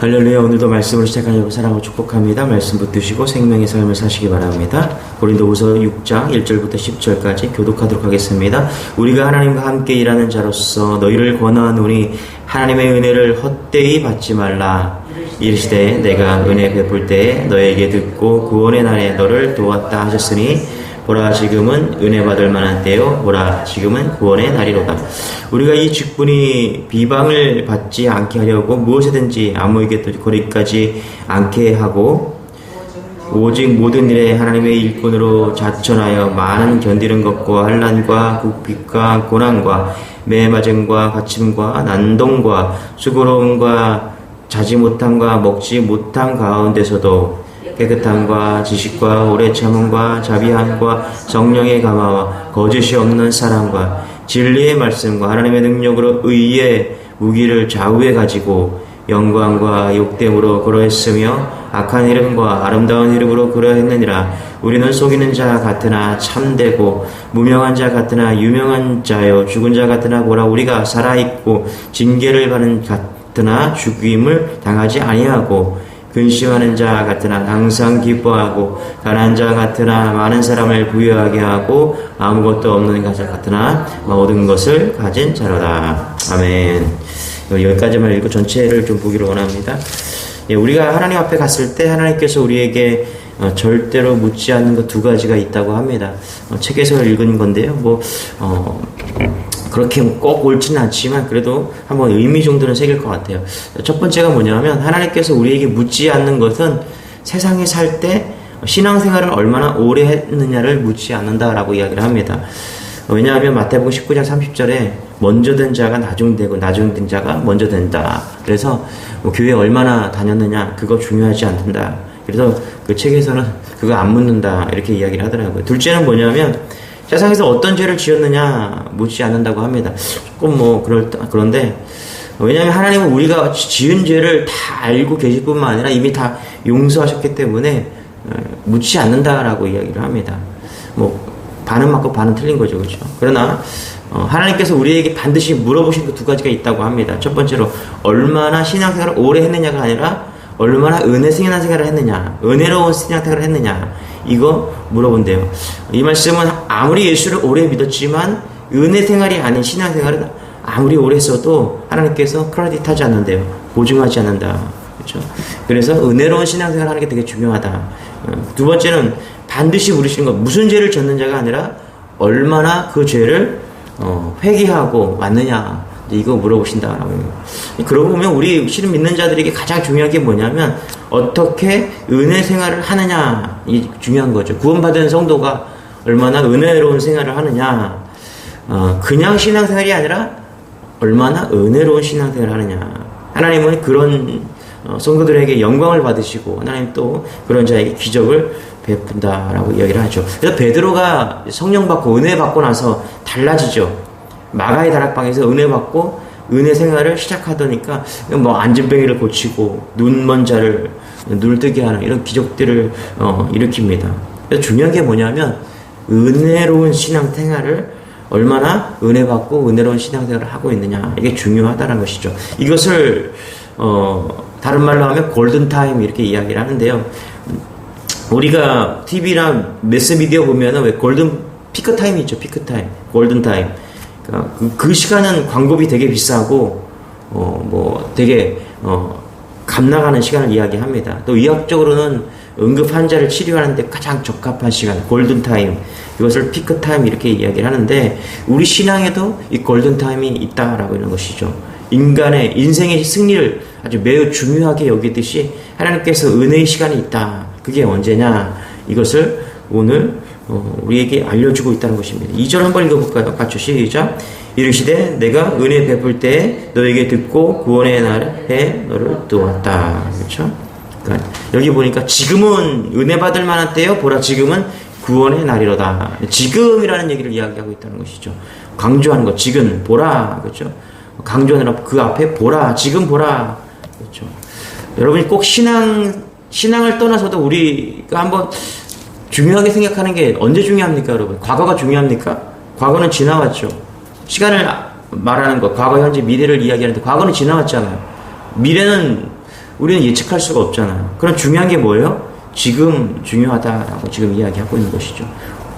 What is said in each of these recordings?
할렐루야 오늘도 말씀으로 시작하려고 사랑을 축복합니다. 말씀 붙드시고 생명의 삶을 사시기 바랍니다. 고린도후서 6장 1절부터 10절까지 교독하도록 하겠습니다. 우리가 하나님과 함께 일하는 자로서 너희를 권하노니 하나님의 은혜를 헛되이 받지 말라. 이르시되 내가 은혜 베풀 때에 너에게 듣고 구원의 날에 너를 도왔다 하셨으니 보라 지금은 은혜 받을 만한 때요. 보라 지금은 구원의 날이로다. 우리가 이 직분이 비방을 받지 않게 하려고 무엇이든지 아무에게도 거리까지 않게 하고 오직 모든 일에 하나님의 일꾼으로 자천하여 많은 견디는 것과 환난과 국빛과 고난과 매맞음과 갇힘과 난동과 수고로움과 자지 못함과 먹지 못함 가운데서도 깨끗함과 지식과 오래 참음과 자비함과 성령의 감화와 거짓이 없는 사랑과 진리의 말씀과 하나님의 능력으로 의의 무기를 좌우에 가지고 영광과 욕됨으로 그러했으며 악한 이름과 아름다운 이름으로 그러했느니라. 우리는 속이는 자 같으나 참되고 무명한 자 같으나 유명한 자요. 죽은 자 같으나 보라. 우리가 살아 있고 징계를 받는 같으나 죽임을 당하지 아니하고 근심하는 자 같으나 항상 기뻐하고 가난한 자 같으나 많은 사람을 부유하게 하고 아무것도 없는 자 같으나 모든 것을 가진 자로다. 아멘. 여기까지만 읽고 전체를 좀 보기를 원합니다. 예, 우리가 하나님 앞에 갔을 때 하나님께서 우리에게 어, 절대로 묻지 않는 것 두 가지가 있다고 합니다. 어, 책에서 읽은 건데요. 뭐 어, 그렇게 꼭 옳지는 않지만 그래도 한번 의미 정도는 새길 것 같아요. 첫 번째가 뭐냐면 하나님께서 우리에게 묻지 않는 것은 세상에 살 때 신앙생활을 얼마나 오래 했느냐를 묻지 않는다라고 이야기를 합니다. 왜냐하면 마태복음 19장 30절에 먼저 된 자가 나중 되고 나중 된 자가 먼저 된다. 그래서 뭐 교회 얼마나 다녔느냐 그거 중요하지 않는다. 그래서 그 책에서는 그거 안 묻는다 이렇게 이야기를 하더라고요. 둘째는 뭐냐면 세상에서 어떤 죄를 지었느냐 묻지 않는다고 합니다. 조금 뭐 그럴 그런데 왜냐하면 하나님은 우리가 지은 죄를 다 알고 계실 뿐만 아니라 이미 다 용서하셨기 때문에 어, 묻지 않는다라고 이야기를 합니다. 뭐 반은 맞고 반은 틀린 거죠, 그렇죠? 그러나 어, 하나님께서 우리에게 반드시 물어보신 그 두 가지가 있다고 합니다. 첫 번째로 얼마나 신앙생활을 오래 했느냐가 아니라 얼마나 은혜 신앙생활을 했느냐, 은혜로운 신앙생활을 했느냐 이거 물어본대요. 이 말씀은 아무리 예수를 오래 믿었지만 은혜 생활이 아닌 신앙 생활은 아무리 오래 했어도 하나님께서 크레딧하지 않는데요. 보증하지 않는다. 그렇죠? 그래서 은혜로운 신앙생활 하는 게 되게 중요하다. 어, 두 번째는 반드시 물으시는 것 무슨 죄를 졌는 자가 아니라 얼마나 그 죄를 어, 회개하고 왔느냐 이거 물어보신다라고 그러고 보면 우리 신을 믿는 자들에게 가장 중요한 게 뭐냐면 어떻게 은혜 생활을 하느냐 이 중요한 거죠 구원받은 성도가 얼마나 은혜로운 생활을 하느냐 어, 그냥 신앙생활이 아니라 얼마나 은혜로운 신앙생활을 하느냐 하나님은 그런 어, 성도들에게 영광을 받으시고 하나님 또 그런 자에게 기적을 베푼다라고 이야기를 하죠. 그래서 베드로가 성령 받고 은혜 받고 나서 달라지죠. 마가의 다락방에서 은혜 받고 은혜 생활을 시작하더니까 뭐 안진뱅이를 고치고 눈먼 자를 눈을 뜨게 하는 이런 기적들을 어, 일으킵니다. 중요한 게 뭐냐면 은혜로운 신앙 생활을 얼마나 은혜 받고 은혜로운 신앙 생활을 하고 있느냐 이게 중요하다는 것이죠. 이것을 어, 다른 말로 하면 골든 타임 이렇게 이야기를 하는데요. 우리가 TV나 매스 미디어 보면은 왜 골든 피크 타임이 있죠. 피크 타임, 골든 타임. 그, 그 시간은 광고비 되게 비싸고 어 뭐 되게 어 감나가는 시간을 이야기합니다. 또 의학적으로는 응급 환자를 치료하는데 가장 적합한 시간, 골든 타임. 이것을 피크 타임 이렇게 이야기를 하는데 우리 신앙에도 이 골든 타임이 있다라고 하는 것이죠. 인간의 인생의 승리를 아주 매우 중요하게 여기듯이 하나님께서 은혜의 시간이 있다. 그게 언제냐? 이것을 오늘 어, 우리에게 알려주고 있다는 것입니다. 2절 한번 읽어볼까요? 같이 시작. 이르시되 내가 은혜 베풀 때 너에게 듣고 구원의 날에 너를 도왔다. 그렇죠? 그러니까 여기 보니까 지금은 은혜 받을 만한 때요. 보라 지금은 구원의 날이로다. 지금이라는 얘기를 이야기하고 있다는 것이죠. 강조하는 것. 지금 보라. 그렇죠? 강조하느라 그 앞에 보라. 지금 보라. 그렇죠? 여러분이 꼭 신앙 신앙을 떠나서도 우리가 한번 중요하게 생각하는 게 언제 중요합니까, 여러분? 과거가 중요합니까? 과거는 지나왔죠. 시간을 말하는 것, 과거, 현재, 미래를 이야기하는데 과거는 지나왔잖아요. 미래는 우리는 예측할 수가 없잖아요. 그럼 중요한 게 뭐예요? 지금 중요하다라고 지금 이야기하고 있는 것이죠.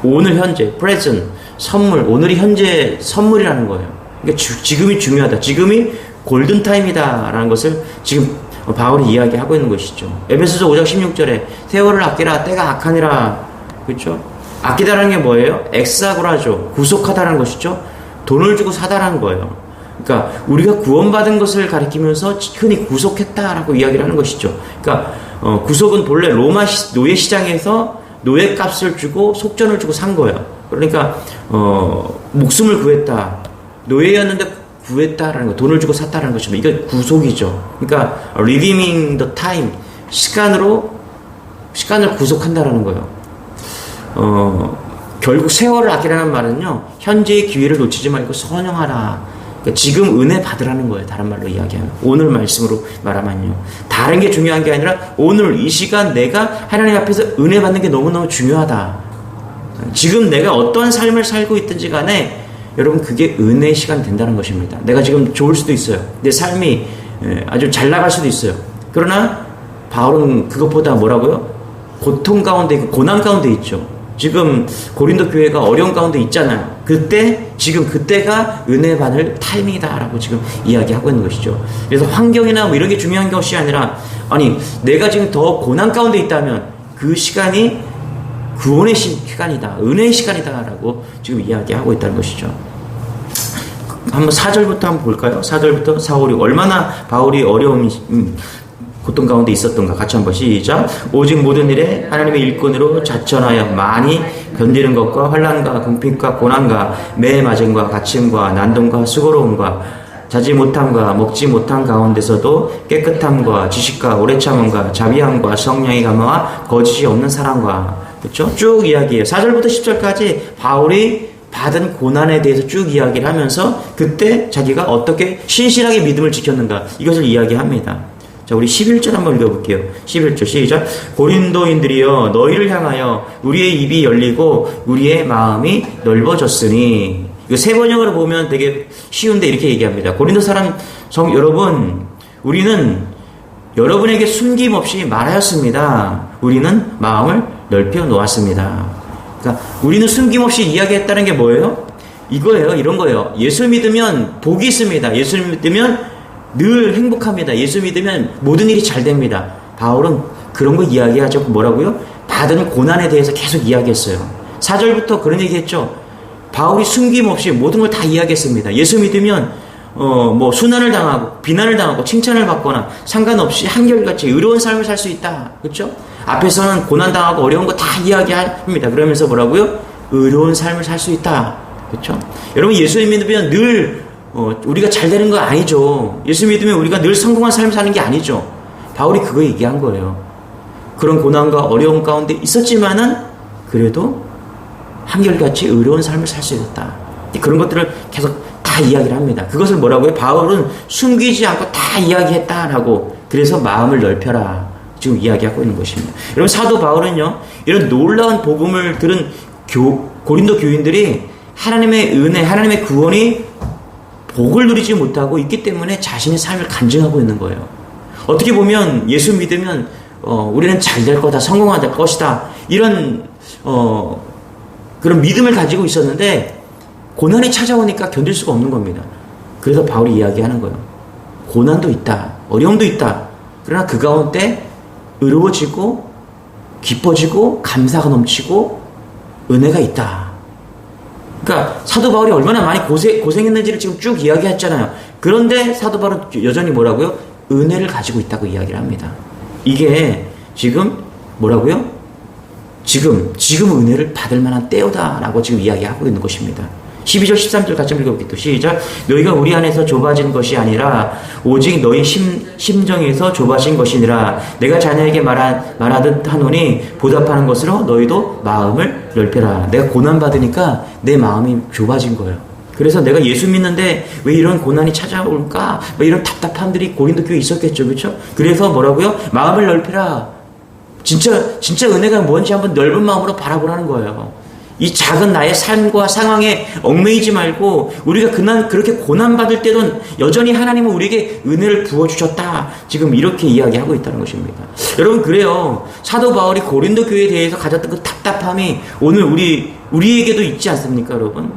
오늘 현재, present, 선물, 오늘이 현재 선물이라는 거예요. 그러니까 주, 지금이 중요하다. 지금이 골든타임이다라는 것을 지금 바울이 이야기하고 있는 것이죠. 에베소서 5장 16절에 세월을 아끼라 때가 악하니라. 그렇죠? 아끼다라는 게 뭐예요? 엑사고라죠. 구속하다라는 것이죠. 돈을 주고 사다라는 거예요. 그러니까 우리가 구원받은 것을 가리키면서 흔히 구속했다라고 이야기를 하는 것이죠. 그러니까 어, 구속은 본래 로마 시, 노예 시장에서 노예 값을 주고 속전을 주고 산 거예요. 그러니까 어, 목숨을 구했다. 노예였는데 구했다라는 거, 돈을 주고 샀다라는 것입니다. 이게 구속이죠. 그러니까 redeeming the time 시간으로 시간을 구속한다라는 거예요. 어, 결국 세월을 아끼라는 말은요, 현재의 기회를 놓치지 말고 선영하라. 그러니까 지금 은혜 받으라는 거예요. 다른 말로 이야기하면. 오늘 말씀으로 말하면요. 다른 게 중요한 게 아니라 오늘 이 시간 내가 하나님 앞에서 은혜 받는 게 너무 너무 중요하다. 지금 내가 어떠한 삶을 살고 있든지 간에 여러분 그게 은혜의 시간이 된다는 것입니다. 내가 지금 좋을 수도 있어요. 내 삶이 예, 아주 잘 나갈 수도 있어요. 그러나 바울은 그것보다 뭐라고요? 고통 가운데 있고 고난 가운데 있죠. 지금 고린도 교회가 어려운 가운데 있잖아요. 그때 지금 그때가 은혜 받을 타이밍이다라고 지금 이야기하고 있는 것이죠. 그래서 환경이나 뭐 이런 게 중요한 것이 아니라 아니 내가 지금 더 고난 가운데 있다면 그 시간이 구원의 시간이다, 은혜의 시간이다라고 지금 이야기하고 있다는 것이죠. 한번 4절부터 한번 볼까요? 4절부터 4, 5, 6 얼마나 바울이 어려움 음, 고통 가운데 있었던가 같이 한번 시작. 오직 모든 일에 하나님의 일꾼으로 자천하여 많이 견디는 것과 환란과 궁핍과 고난과 매 맞음과 갇힘과 난동과 수고로움과 자지 못함과 먹지 못한 가운데서도 깨끗함과 지식과 오래 참음과 자비함과 성령의 감화와 거짓이 없는 사랑과 그렇죠? 쭉 이야기해요. 4절부터 10절까지 바울이 받은 고난에 대해서 쭉 이야기를 하면서 그때 자기가 어떻게 신실하게 믿음을 지켰는가 이것을 이야기합니다. 자, 우리 11절 한번 읽어볼게요. 11절 시작. 고린도인들이여 너희를 향하여 우리의 입이 열리고 우리의 마음이 넓어졌으니 이거 세 번역으로 보면 되게 쉬운데 이렇게 얘기합니다. 고린도 사람 성 여러분 우리는 여러분에게 숨김없이 말하였습니다. 우리는 마음을 넓혀 놓았습니다. 그러니까 우리는 숨김없이 이야기했다는 게 뭐예요? 이거예요. 이런 거예요. 예수 믿으면 복이 있습니다. 예수 믿으면 늘 행복합니다. 예수 믿으면 모든 일이 잘 됩니다. 바울은 그런 거 이야기하죠. 뭐라고요? 받은 고난에 대해서 계속 이야기했어요. 4절부터 그런 얘기 했죠. 바울이 숨김없이 모든 걸 다 이야기했습니다. 예수 믿으면 어, 뭐, 순환을 당하고, 비난을 당하고, 칭찬을 받거나, 상관없이 한결같이 의로운 삶을 살 수 있다. 그쵸? 앞에서는 고난당하고 어려운 거 다 이야기합니다. 그러면서 뭐라고요? 의로운 삶을 살 수 있다. 그쵸? 여러분, 예수 믿으면 늘, 어, 우리가 잘 되는 거 아니죠. 예수 믿으면 우리가 늘 성공한 삶을 사는 게 아니죠. 바울이 그거 얘기한 거예요. 그런 고난과 어려움 가운데 있었지만은, 그래도 한결같이 의로운 삶을 살 수 있었다. 그런 것들을 계속 다 이야기를 합니다. 그것을 뭐라고요? 바울은 숨기지 않고 다 이야기했다라고 그래서 마음을 넓혀라 지금 이야기하고 있는 것입니다. 여러분 사도 바울은요 이런 놀라운 복음을 들은 교, 고린도 교인들이 하나님의 은혜, 하나님의 구원이 복을 누리지 못하고 있기 때문에 자신의 삶을 간증하고 있는 거예요. 어떻게 보면 예수 믿으면 어, 우리는 잘 될 거다, 성공할 것이다 이런 어, 그런 믿음을 가지고 있었는데 고난이 찾아오니까 견딜 수가 없는 겁니다. 그래서 바울이 이야기하는 거예요. 고난도 있다. 어려움도 있다. 그러나 그 가운데 의로워지고 기뻐지고 감사가 넘치고 은혜가 있다. 그러니까 사도 바울이 얼마나 많이 고생, 고생했는지를 지금 쭉 이야기했잖아요. 그런데 사도 바울은 여전히 뭐라고요? 은혜를 가지고 있다고 이야기를 합니다. 이게 지금 뭐라고요? 지금, 지금 은혜를 받을 만한 때요다라고 지금 이야기하고 있는 것입니다. 12절 13절 같이 읽어볼게요. 시작. 너희가 우리 안에서 좁아진 것이 아니라 오직 너희 심, 심정에서 좁아진 것이니라. 내가 자녀에게 말하, 말하듯 하노니 보답하는 것으로 너희도 마음을 넓혀라. 내가 고난받으니까 내 마음이 좁아진 거예요. 그래서 내가 예수 믿는데 왜 이런 고난이 찾아올까? 뭐 이런 답답함들이 고린도 교회에 있었겠죠. 그렇죠? 그래서 뭐라고요? 마음을 넓혀라. 진짜 진짜 은혜가 뭔지 한번 넓은 마음으로 바라보라는 거예요. 이 작은 나의 삶과 상황에 얽매이지 말고 우리가 그날 그렇게 고난 받을 때도 여전히 하나님은 우리에게 은혜를 부어 주셨다. 지금 이렇게 이야기하고 있다는 것입니다. 여러분 그래요. 사도 바울이 고린도 교회에 대해서 가졌던 그 답답함이 오늘 우리 우리에게도 있지 않습니까, 여러분?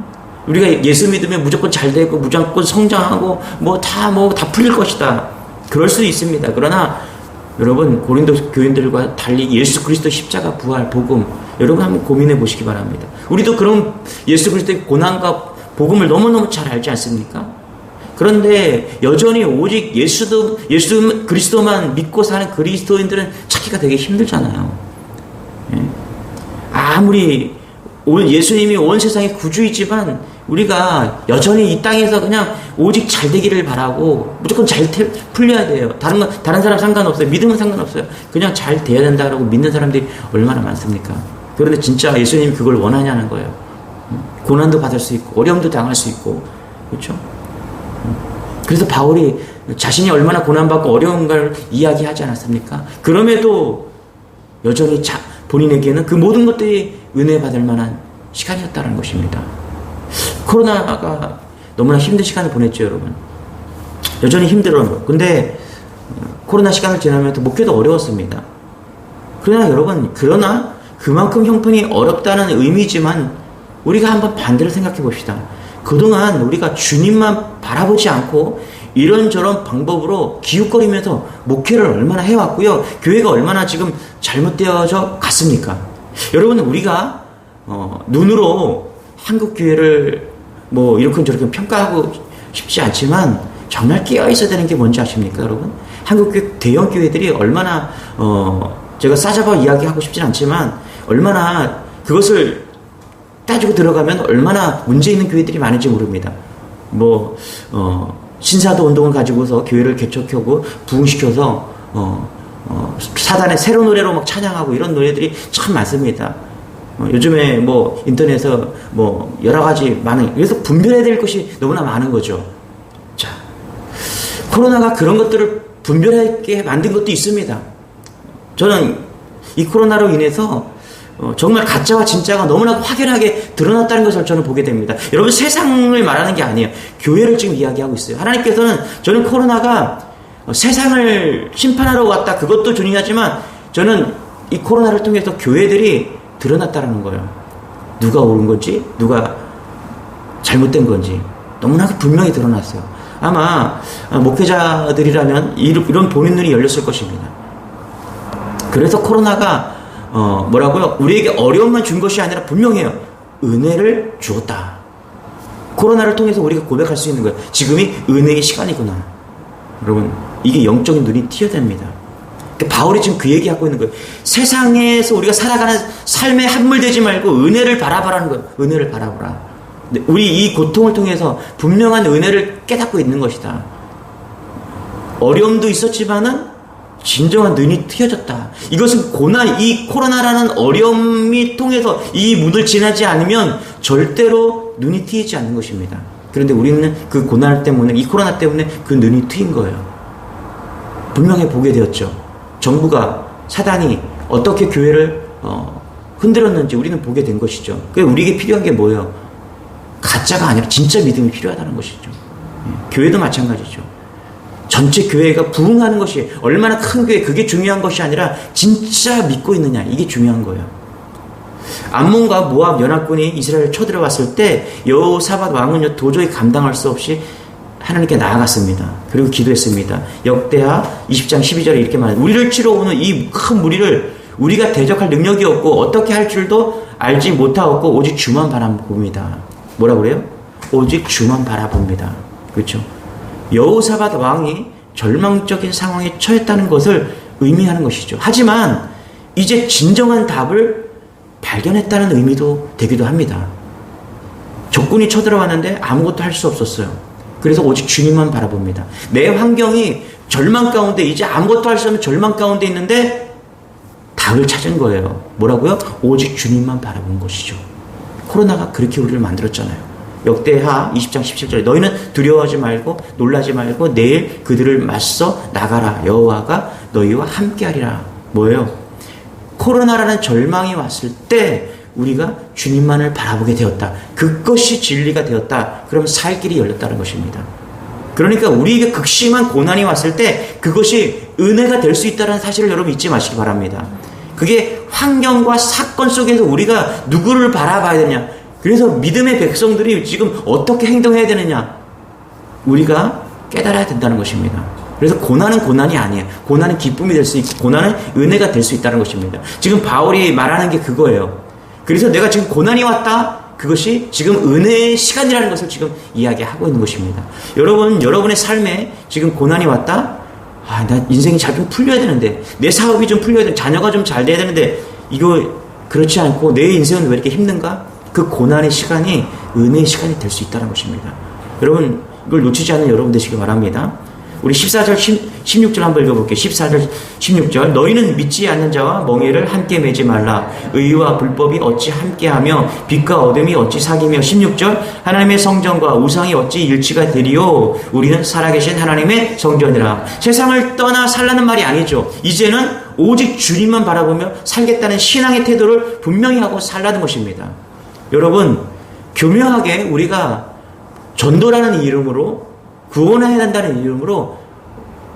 우리가 예수 믿으면 무조건 잘 되고 무조건 성장하고 뭐 다 뭐 다 풀릴 것이다. 그럴 수도 있습니다. 그러나 여러분 고린도 교인들과 달리 예수 그리스도 십자가 부활 복음 여러분 한번 고민해 보시기 바랍니다. 우리도 그런 예수 그리스도의 고난과 복음을 너무너무 잘 알지 않습니까? 그런데 여전히 오직 예수도 예수 그리스도만 믿고 사는 그리스도인들은 찾기가 되게 힘들잖아요. 예? 아무리 온 예수님이 온 세상의 구주이지만 우리가 여전히 이 땅에서 그냥 오직 잘 되기를 바라고 무조건 잘 태, 풀려야 돼요. 다른 건 다른 사람 상관없어요. 믿음은 상관없어요. 그냥 잘 돼야 된다라고 믿는 사람들이 얼마나 많습니까? 그런데 진짜 예수님이 그걸 원하냐는 거예요. 고난도 받을 수 있고 어려움도 당할 수 있고 그렇죠? 그래서 바울이 자신이 얼마나 고난받고 어려운가를 이야기하지 않았습니까? 그럼에도 여전히 자, 본인에게는 그 모든 것들이 은혜 받을 만한 시간이었다는 것입니다. 코로나가 너무나 힘든 시간을 보냈죠, 여러분. 여전히 힘들어요. 근데 코로나 시간을 지나면서 목회도 어려웠습니다. 그러나 여러분, 그러나 그만큼 형편이 어렵다는 의미지만 우리가 한번 반대로 생각해 봅시다. 그동안 우리가 주님만 바라보지 않고 이런저런 방법으로 기웃거리면서 목회를 얼마나 해왔고요. 교회가 얼마나 지금 잘못되어져 갔습니까? 여러분, 우리가 어, 눈으로 한국 교회를 뭐 이렇게 저렇게 평가하고 싶지 않지만 정말 깨어 있어야 되는 게 뭔지 아십니까, 여러분? 한국 교회 대형 교회들이 얼마나 어, 제가 싸잡아 이야기하고 싶진 않지만 얼마나 그것을 따지고 들어가면 얼마나 문제 있는 교회들이 많은지 모릅니다. 뭐 어, 신사도 운동을 가지고서 교회를 개척하고 부흥시켜서 어, 어, 사단의 새로 노래로 막 찬양하고 이런 노래들이 참 많습니다. 어, 요즘에 뭐 인터넷에서 뭐 여러 가지 많은 그래서 분별해야 될 것이 너무나 많은 거죠. 자, 코로나가 그런 것들을 분별하게 만든 것도 있습니다. 저는 이 코로나로 인해서 어, 정말 가짜와 진짜가 너무나 확연하게 드러났다는 것을 저는 보게 됩니다. 여러분 세상을 말하는 게 아니에요. 교회를 지금 이야기하고 있어요. 하나님께서는 저는 코로나가 어, 세상을 심판하러 왔다 그것도 중요하지만 저는 이 코로나를 통해서 교회들이 드러났다는 거예요. 누가 옳은 건지 누가 잘못된 건지 너무나 분명히 드러났어요. 아마 어, 목회자들이라면 이런 눈이 열렸을 것입니다. 그래서 코로나가 어, 뭐라고요? 우리에게 어려움만 준 것이 아니라 분명해요. 은혜를 주었다. 코로나를 통해서 우리가 고백할 수 있는 거예요. 지금이 은혜의 시간이구나. 여러분, 이게 영적인 눈이 튀어됩니다. 그러니까 바울이 지금 그 얘기하고 있는 거예요. 세상에서 우리가 살아가는 삶에 함몰되지 말고 은혜를 바라보라는 거예요. 은혜를 바라보라. 우리 이 고통을 통해서 분명한 은혜를 깨닫고 있는 것이다. 어려움도 있었지만은 진정한 눈이 트여졌다. 이것은 고난, 이 코로나라는 어려움이 통해서 이 문을 지나지 않으면 절대로 눈이 트이지 않는 것입니다. 그런데 우리는 그 고난 때문에, 이 코로나 때문에 그 눈이 트인 거예요. 분명히 보게 되었죠. 정부가, 사단이 어떻게 교회를 어, 흔들었는지 우리는 보게 된 것이죠. 그 우리에게 필요한 게 뭐예요? 가짜가 아니라 진짜 믿음이 필요하다는 것이죠. 예, 교회도 마찬가지죠. 전체 교회가 부흥하는 것이 얼마나 큰 교회 그게 중요한 것이 아니라 진짜 믿고 있느냐 이게 중요한 거예요. 암몬과 모압 연합군이 이스라엘을 쳐들어왔을 때 여호사밧 왕은 도저히 감당할 수 없이 하나님께 나아갔습니다. 그리고 기도했습니다. 역대하 20장 12절에 이렇게 말합니다. 우리를 치러 오는 이 큰 무리를 우리가 대적할 능력이 없고 어떻게 할 줄도 알지 못하고 오직 주만 바라봅니다. 뭐라 그래요? 오직 주만 바라봅니다. 그렇죠? 여호사밧 왕이 절망적인 상황에 처했다는 것을 의미하는 것이죠. 하지만 이제 진정한 답을 발견했다는 의미도 되기도 합니다. 적군이 쳐들어왔는데 아무것도 할 수 없었어요. 그래서 오직 주님만 바라봅니다. 내 환경이 절망 가운데 이제 아무것도 할 수 없는 절망 가운데 있는데 답을 찾은 거예요. 뭐라고요? 오직 주님만 바라본 것이죠. 코로나가 그렇게 우리를 만들었잖아요. 역대하 20장 17절에 너희는 두려워하지 말고 놀라지 말고 내일 그들을 맞서 나가라 여호와가 너희와 함께하리라 뭐예요? 코로나라는 절망이 왔을 때 우리가 주님만을 바라보게 되었다. 그것이 진리가 되었다. 그러면 살 길이 열렸다는 것입니다. 그러니까 우리에게 극심한 고난이 왔을 때 그것이 은혜가 될 수 있다는 사실을 여러분 잊지 마시기 바랍니다. 그게 환경과 사건 속에서 우리가 누구를 바라봐야 되냐. 그래서 믿음의 백성들이 지금 어떻게 행동해야 되느냐. 우리가 깨달아야 된다는 것입니다. 그래서 고난은 고난이 아니에요. 고난은 기쁨이 될 수 있고, 고난은 은혜가 될 수 있다는 것입니다. 지금 바울이 말하는 게 그거예요. 그래서 내가 지금 고난이 왔다? 그것이 지금 은혜의 시간이라는 것을 지금 이야기하고 있는 것입니다. 여러분, 여러분의 삶에 지금 고난이 왔다? 아, 나 인생이 잘 좀 풀려야 되는데, 내 사업이 좀 풀려야 돼, 자녀가 좀 잘 돼야 되는데, 이거 그렇지 않고 내 인생은 왜 이렇게 힘든가? 그 고난의 시간이 은혜의 시간이 될 수 있다는 것입니다. 여러분, 이걸 놓치지 않는 여러분 되시기 바랍니다. 우리 14절, 16, 절 한번 읽어볼게요. 14절, 16절. 너희는 믿지 않는 자와 멍에를 함께 매지 말라. 의와 불법이 어찌 함께하며 빛과 어둠이 어찌 사귀며 16절. 하나님의 성전과 우상이 어찌 일치가 되리요. 우리는 살아계신 하나님의 성전이라. 세상을 떠나 살라는 말이 아니죠. 이제는 오직 주님만 바라보며 살겠다는 신앙의 태도를 분명히 하고 살라는 것입니다. 여러분, 교묘하게 우리가 전도라는 이름으로 구원해야 된다는 이름으로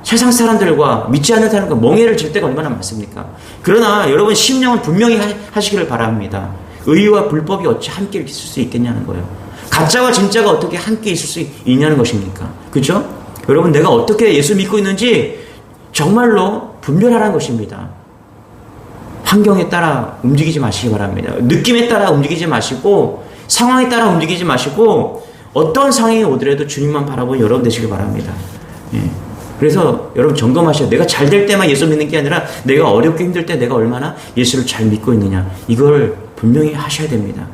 세상 사람들과 믿지 않는 사람과 멍해를 질 때가 얼마나 많습니까? 그러나 여러분 심령은 분명히 하시기를 바랍니다. 의와 불법이 어찌 함께 있을 수 있겠냐는 거예요. 가짜와 진짜가 어떻게 함께 있을 수 있냐는 것입니까? 그죠? 여러분 내가 어떻게 예수 믿고 있는지 정말로 분별하라는 것입니다. 환경에 따라 움직이지 마시기 바랍니다. 느낌에 따라 움직이지 마시고 상황에 따라 움직이지 마시고 어떤 상황이 오더라도 주님만 바라보는 여러분 되시길 바랍니다. 예. 그래서 여러분 점검하셔야 내가 잘 될 때만 예수 믿는 게 아니라 내가 어렵게 힘들 때 내가 얼마나 예수를 잘 믿고 있느냐 이걸 분명히 하셔야 됩니다.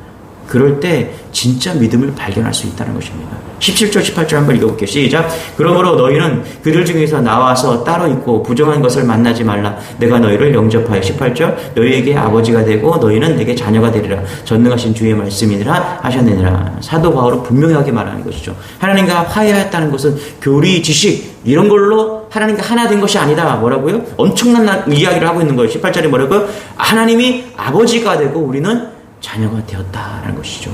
그럴 때 진짜 믿음을 발견할 수 있다는 것입니다. 17절, 18절 한번 읽어볼게요. 시작. 그러므로 너희는 그들 중에서 나와서 따로 있고 부정한 것을 만나지 말라. 내가 너희를 영접하여 18절 너희에게 아버지가 되고 너희는 내게 자녀가 되리라. 전능하신 주의 말씀이니라 하셨느니라. 사도 바울은 분명하게 말하는 것이죠. 하나님과 화해했다는 것은 교리, 지식 이런 걸로 하나님과 하나 된 것이 아니다. 뭐라고요? 엄청난 이야기를 하고 있는 거예요. 18절에 뭐라고요? 하나님이 아버지가 되고 우리는 자녀가 되었다라는 것이죠.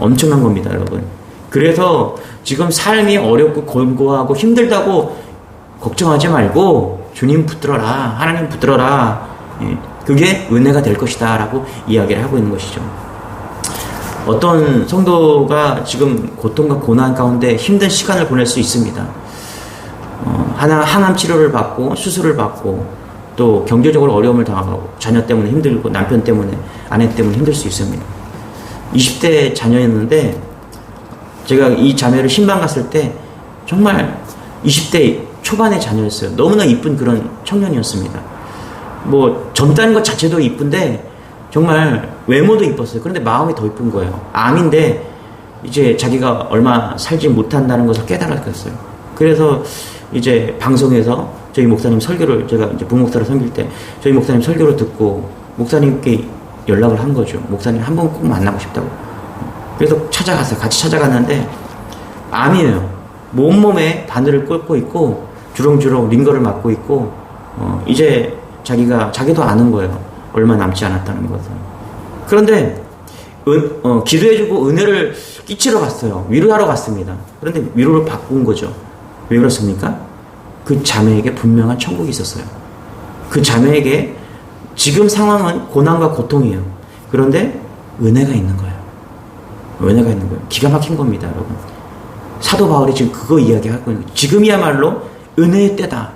엄청난 겁니다, 여러분. 그래서 지금 삶이 어렵고 골고하고 힘들다고 걱정하지 말고 주님 붙들어라, 하나님 붙들어라. 예, 그게 은혜가 될 것이다 라고 이야기를 하고 있는 것이죠. 어떤 성도가 지금 고통과 고난 가운데 힘든 시간을 보낼 수 있습니다. 어, 하나 항암 치료를 받고 수술을 받고 또 경제적으로 어려움을 당하고 자녀 때문에 힘들고 남편 때문에 아내 때문에 힘들 수 있습니다. 20대 자녀였는데 제가 이 자매를 신방 갔을 때 정말 20대 초반의 자녀였어요. 너무나 이쁜 그런 청년이었습니다. 뭐 젊다는 것 자체도 이쁜데 정말 외모도 이뻤어요. 그런데 마음이 더 이쁜 거예요. 암인데 이제 자기가 얼마 살지 못한다는 것을 깨달았어요. 그래서 이제 방송에서 저희 목사님 설교를 제가 이제 부목사를 섬길 때 저희 목사님 설교를 듣고 목사님께 연락을 한 거죠. 목사님 한 번 꼭 만나고 싶다고. 그래서 찾아갔어요. 같이 찾아갔는데 암이에요. 몸몸에 바늘을 꽂고 있고 주렁주렁 링거를 맞고 있고 어, 이제 자기가 자기도 아는 거예요. 얼마 남지 않았다는 것을. 그런데 은, 어, 기도해주고 은혜를 끼치러 갔어요. 위로하러 갔습니다. 그런데 위로를 바꾼 거죠. 왜 그렇습니까? 그 자매에게 분명한 천국이 있었어요. 그 자매에게 지금 상황은 고난과 고통이에요. 그런데 은혜가 있는 거예요. 은혜가 있는 거예요. 기가 막힌 겁니다, 여러분. 사도 바울이 지금 그거 이야기하고 있는 거예요. 지금이야말로 은혜의 때다.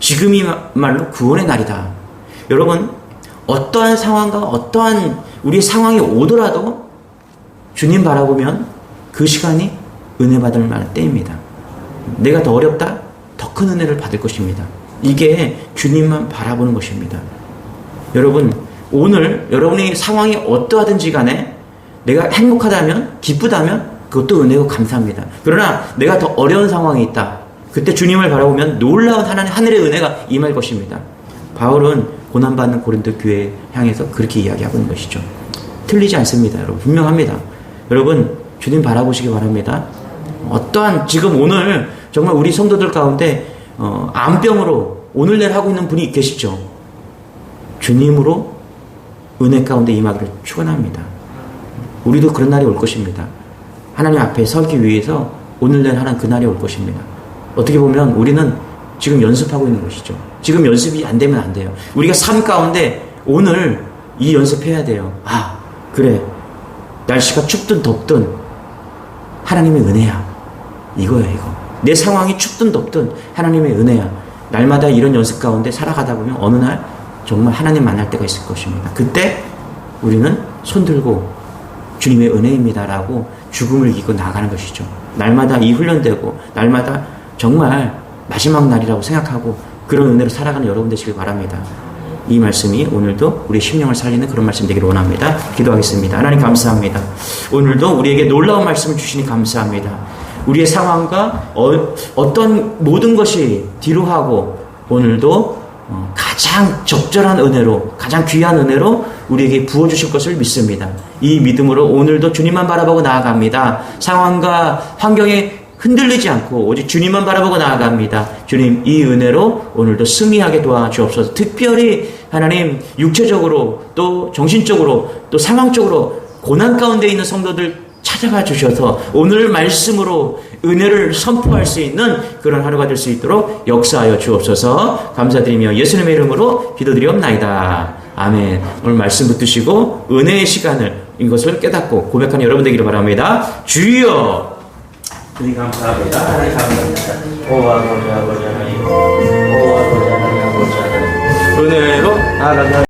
지금이야말로 구원의 날이다. 여러분, 어떠한 상황과 어떠한 우리 상황이 오더라도 주님 바라보면 그 시간이 은혜 받을 만한 때입니다. 내가 더 어렵다? 더 큰 은혜를 받을 것입니다. 이게 주님만 바라보는 것입니다. 여러분, 오늘 여러분의 상황이 어떠하든지 간에 내가 행복하다면, 기쁘다면 그것도 은혜고 감사합니다. 그러나 내가 더 어려운 상황이 있다. 그때 주님을 바라보면 놀라운 하나님 하늘의 은혜가 임할 것입니다. 바울은 고난받는 고린도 교회 향해서 그렇게 이야기하고 있는 것이죠. 틀리지 않습니다. 여러분. 분명합니다. 여러분, 주님 바라보시기 바랍니다. 어떠한 지금 오늘 정말 우리 성도들 가운데 어, 암병으로 오늘 내일 하고 있는 분이 계시죠. 주님으로 은혜 가운데 임하기를 축원합니다. 우리도 그런 날이 올 것입니다. 하나님 앞에 서기 위해서 오늘 내일 하는 그 날이 올 것입니다. 어떻게 보면 우리는 지금 연습하고 있는 것이죠. 지금 연습이 안 되면 안 돼요. 우리가 삶 가운데 오늘 이 연습해야 돼요. 아, 그래. 날씨가 춥든 덥든 하나님의 은혜야. 이거야, 이거. 내 상황이 춥든 덥든 하나님의 은혜야. 날마다 이런 연습 가운데 살아가다 보면 어느 날 정말 하나님 만날 때가 있을 것입니다. 그때 우리는 손 들고 주님의 은혜입니다라고 죽음을 이기고 나가는 것이죠. 날마다 이 훈련되고 날마다 정말 마지막 날이라고 생각하고 그런 은혜로 살아가는 여러분 되시길 바랍니다. 이 말씀이 오늘도 우리 심령을 살리는 그런 말씀 되기를 원합니다. 기도하겠습니다. 하나님 감사합니다. 오늘도 우리에게 놀라운 말씀을 주시니 감사합니다. 우리의 상황과 어, 떤 모든 것이 뒤로 하고 오늘도 어, 가장 적절한 은혜로 가장 귀한 은혜로 우리에게 부어주실 것을 믿습니다. 이 믿음으로 오늘도 주님만 바라보고 나아갑니다. 상황과 환경에 흔들리지 않고 오직 주님만 바라보고 나아갑니다. 주님 이 은혜로 오늘도 승리하게 도와주옵소서. 특별히 하나님 육체적으로 또 정신적으로 또 상황적으로 고난 가운데 있는 성도들 찾아가 주셔서 오늘 말씀으로 은혜를 선포할 수 있는 그런 하루가 될 수 있도록 역사하여 주옵소서 감사드리며 예수님의 이름으로 기도드리옵나이다. 아멘. 오늘 말씀 붙드시고 은혜의 시간을 이것을 깨닫고 고백하는 여러분 되기를 바랍니다. 주여! 주님 감사합니다. 하나님 감사합니다. 오 아버지 아버지 하나님 오 아버지 하나님 아버지 하나님 은혜로 나아가자.